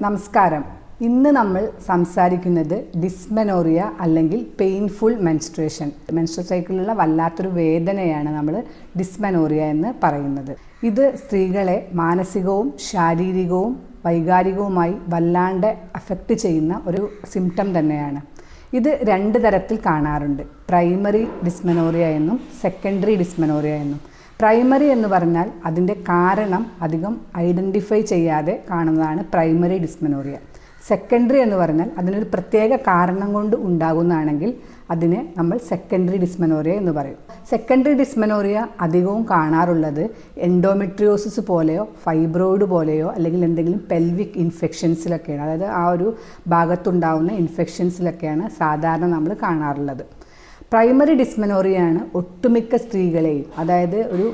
നമസ്കാരം. ഇന്ന് നമ്മൾ സംസാരിക്കുന്നത് ഡിസ്മെനോറിയ അല്ലെങ്കിൽ പെയിൻഫുൾ മെൻസ്ട്രേഷൻ. മെൻസ്ട്രൽ സൈക്കിളിലുള്ള വല്ലാത്തൊരു വേദനയാണ് നമ്മൾ ഡിസ്മെനോറിയ എന്ന് പറയുന്നത്. ഇത് സ്ത്രീകളെ മാനസികവും ശാരീരികവും വൈകാരികവുമായി വല്ലാണ്ട് അഫക്റ്റ് ചെയ്യുന്ന ഒരു സിംറ്റം തന്നെയാണ്. ഇത് രണ്ട് തരത്തിൽ കാണാറുണ്ട്. പ്രൈമറി ഡിസ്മെനോറിയ എന്നും സെക്കൻഡറി ഡിസ്മെനോറിയ എന്നും. പ്രൈമറി എന്ന് പറഞ്ഞാൽ അതിന്റെ കാരണം അധികം ഐഡന്റിഫൈ ചെയ്യാതെ കാണുന്നതാണ് പ്രൈമറി ഡിസ്മനോറിയ. സെക്കൻഡറി എന്ന് പറഞ്ഞാൽ അതിനൊരു പ്രത്യേക കാരണം കൊണ്ട് ഉണ്ടാകുന്നതാണെങ്കിൽ അതിനെ നമ്മൾ സെക്കൻഡറി ഡിസ്മനോറിയ എന്ന് പറയും. സെക്കൻഡറി ഡിസ്മനോറിയ അധികവും കാണാറുള്ളത് എൻഡോമെട്രിയോസിസ് പോലെയോ ഫൈബ്രോയിഡ് പോലെയോ അല്ലെങ്കിൽ എന്തെങ്കിലും പെൽവിക് ഇൻഫെക്ഷൻസിലൊക്കെയാണ് അതായത് ആ ഒരു ഭാഗത്തുണ്ടാവുന്ന ഇൻഫെക്ഷൻസിലൊക്കെയാണ് സാധാരണ നമ്മൾ കാണാറുള്ളത്. പ്രൈമറി ഡിസ്മനോറിയാണ് ഒട്ടുമിക്ക സ്ത്രീകളെയും അതായത് ഒരു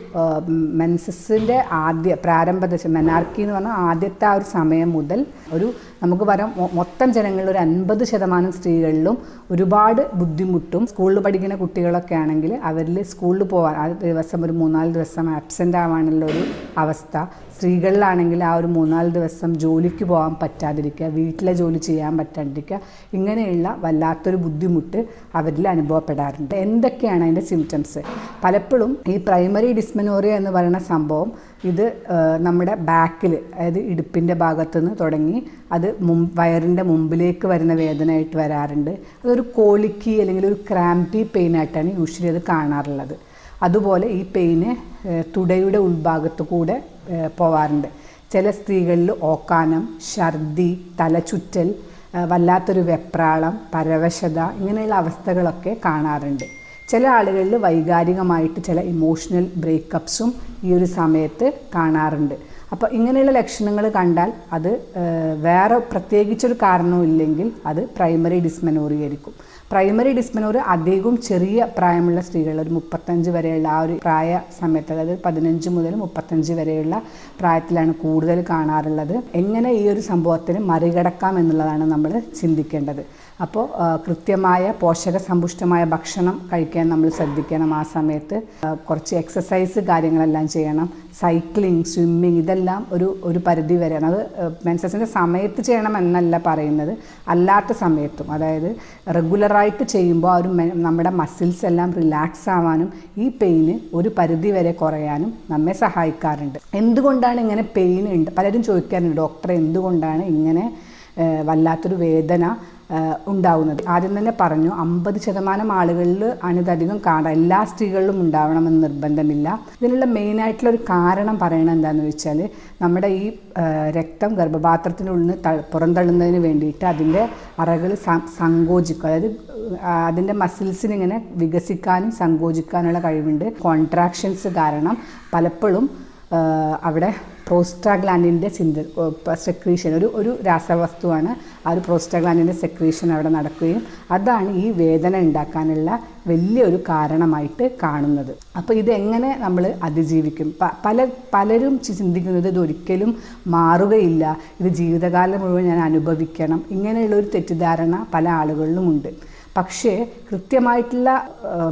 മെൻസസിന്റെ ആദ്യ പ്രാരംഭ ദശ മെനാർക്കി എന്ന് പറഞ്ഞാൽ ആദ്യത്തെ ആ ഒരു സമയം മുതൽ ഒരു നമുക്ക് പറയാം മൊത്തം ജനങ്ങളിൽ ഒരു അൻപത് ശതമാനം സ്ത്രീകളിലും ഒരുപാട് ബുദ്ധിമുട്ടും സ്കൂളിൽ പഠിക്കുന്ന കുട്ടികളൊക്കെ ആണെങ്കിൽ അവരിൽ സ്കൂളിൽ പോകാൻ ആ ദിവസം ഒരു മൂന്നാൽ ദിവസം ആബ്സെന്റ് ആവാനുള്ള ഒരു അവസ്ഥ സ്ത്രീകളിലാണെങ്കിൽ ആ ഒരു മൂന്നാൽ ദിവസം ജോലിക്ക് പോകാൻ പറ്റാതിരിക്കുക വീട്ടിലെ ജോലി ചെയ്യാൻ പറ്റാതിരിക്കുക ഇങ്ങനെയുള്ള വല്ലാത്തൊരു ബുദ്ധിമുട്ട് അവരിൽ അനുഭവപ്പെടാറുണ്ട്. എന്തൊക്കെയാണ് അതിന്റെ സിംറ്റംസ് പലപ്പോഴും ഈ പ്രൈമറി ഡിസ്മനോറിയ എന്ന് പറയുന്ന സംഭവം ഇത് നമ്മുടെ ബാക്കിൽ അതായത് ഇടുപ്പിന്റെ ഭാഗത്തു നിന്ന് തുടങ്ങി അത് മും വയറിന്റെ മുമ്പിലേക്ക് വരുന്ന വേദനയായിട്ട് വരാറുണ്ട്. അതൊരു കോളിക്കി അല്ലെങ്കിൽ ഒരു ക്രാമ്പി പെയിൻ ആയിട്ടാണ് യൂഷ്വലി അത് കാണാറുള്ളത്. അതുപോലെ ഈ പെയിന് തുടയുടെ ഉൾഭാഗത്ത് കൂടെ പോവാറുണ്ട്. ചില സ്ത്രീകളിൽ ഓക്കാനം ഛർദി തലചുറ്റൽ വല്ലാത്തൊരു വെപ്രാളം പരവശത ഇങ്ങനെയുള്ള അവസ്ഥകളൊക്കെ കാണാറുണ്ട്. ചില ആളുകളിൽ വൈകാരികമായിട്ട് ചില ഇമോഷണൽ ബ്രേക്കപ്സും ഈ ഒരു സമയത്ത് കാണാറുണ്ട്. അപ്പോൾ ഇങ്ങനെയുള്ള ലക്ഷണങ്ങൾ കണ്ടാൽ അത് വേറെ പ്രത്യേകിച്ചൊരു കാരണവും ഇല്ലെങ്കിൽ അത് പ്രൈമറി ഡിസ്മെനോറി ആയിരിക്കും. പ്രൈമറി ഡിസ്മെനോറി അധികവും ചെറിയ പ്രായമുള്ള സ്ത്രീകൾ ഒരു മുപ്പത്തഞ്ച് വരെയുള്ള ആ ഒരു പ്രായ സമയത്ത് അതായത് പതിനഞ്ച് മുതൽ മുപ്പത്തഞ്ച് വരെയുള്ള പ്രായത്തിലാണ് കൂടുതൽ കാണാറുള്ളത്. എങ്ങനെ ഈ ഒരു സംഭവത്തിന് മറികടക്കാം എന്നുള്ളതാണ് നമ്മൾ ചിന്തിക്കേണ്ടത്. അപ്പോൾ കൃത്യമായ പോഷക സമ്പുഷ്ടമായ ഭക്ഷണം കഴിക്കാൻ നമ്മൾ ശ്രദ്ധിക്കണം ആ സമയത്ത്. കുറച്ച് എക്സസൈസ് കാര്യങ്ങളെല്ലാം ചെയ്യണം. സൈക്ലിംഗ് സ്വിമ്മിങ് ഇതെല്ലാം ഒരു ഒരു പരിധി വരെയാണ് അത് മെൻസസിന്റെ സമയത്ത് ചെയ്യണം എന്നല്ല പറയുന്നത്. അല്ലാത്ത സമയത്തും അതായത് റെഗുലറായിട്ട് ചെയ്യുമ്പോൾ ആ ഒരു നമ്മുടെ മസിൽസ് എല്ലാം റിലാക്സ് ആവാനും ഈ പെയിന് ഒരു പരിധി വരെ കുറയാനും നമ്മെ സഹായിക്കാറുണ്ട്. എന്തുകൊണ്ടാണ് ഇങ്ങനെ പെയിൻ ഉണ്ട്? പലരും ചോദിക്കാറുണ്ട് ഡോക്ടറെ എന്തുകൊണ്ടാണ് ഇങ്ങനെ വല്ലാത്തൊരു വേദന ഉണ്ടാവുന്നത്. ആദ്യം തന്നെ പറഞ്ഞു അമ്പത് ശതമാനം ആളുകളിൽ ആണ് ഇതധികം കാണാം. എല്ലാ സ്ത്രീകളിലും ഉണ്ടാവണമെന്ന് നിർബന്ധമില്ല. ഇതിനുള്ള മെയിനായിട്ടുള്ള ഒരു കാരണം പറയണത് എന്താണെന്ന് വെച്ചാൽ നമ്മുടെ ഈ രക്തം ഗർഭപാത്രത്തിനുള്ളിൽ നിന്ന് പുറന്തള്ളുന്നതിന് വേണ്ടിയിട്ട് അതിന്റെ അറകൾ സങ്കോചിക്കും. അതായത് അതിന്റെ മസിൽസിന് ഇങ്ങനെ വികസിക്കാനും സങ്കോചിക്കാനുള്ള കഴിവുണ്ട്. കോൺട്രാക്ഷൻസ് കാരണം പലപ്പോഴും അവിടെ പ്രോസ്റ്റാഗ്ലാൻഡിന്റെ സിന്ത സെക്രീഷൻ ഒരു ഒരു രാസവസ്തുവാണ് ആ ഒരു പ്രോസ്റ്റാഗ്ലാൻഡിന്റെ സെക്രീഷൻ അവിടെ നടക്കുകയും അതാണ് ഈ വേദന ഉണ്ടാക്കാനുള്ള വലിയൊരു കാരണമായിട്ട് കാണുന്നത്. അപ്പോൾ ഇതെങ്ങനെ നമ്മൾ അതിജീവിക്കും? പല പലരും ചിന്തിക്കുന്നത് ഇതൊരിക്കലും മാറുകയില്ല. ഇത് ജീവിതകാലം മുഴുവൻ ഞാൻ അനുഭവിക്കണം. ഇങ്ങനെയുള്ള ഒരു തെറ്റിദ്ധാരണ പല ആളുകളിലുമുണ്ട് പക്ഷേ കൃത്യമായിട്ടുള്ള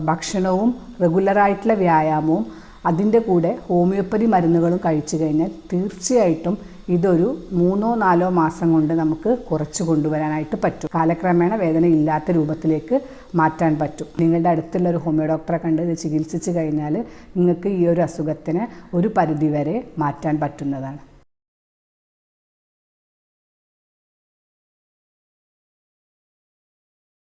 ഭക്ഷണവും റെഗുലറായിട്ടുള്ള വ്യായാമവും അതിന്റെ കൂടെ ഹോമിയോപ്പതി മരുന്നുകളും കഴിച്ചു കഴിഞ്ഞാൽ തീർച്ചയായിട്ടും ഇതൊരു മൂന്നോ നാലോ മാസം കൊണ്ട് നമുക്ക് കുറച്ച് കൊണ്ടുവരാനായിട്ട് പറ്റും. കാലക്രമേണ വേദന ഇല്ലാത്ത രൂപത്തിലേക്ക് മാറ്റാൻ പറ്റും. നിങ്ങളുടെ അടുത്തുള്ള ഒരു ഹോമിയോ ഡോക്ടറെ കണ്ട് ചികിത്സിച്ച് കഴിഞ്ഞാൽ നിങ്ങൾക്ക് ഈ ഒരു അസുഖത്തിന് ഒരു പരിധിവരെ മാറ്റാൻ പറ്റുന്നതാണ്.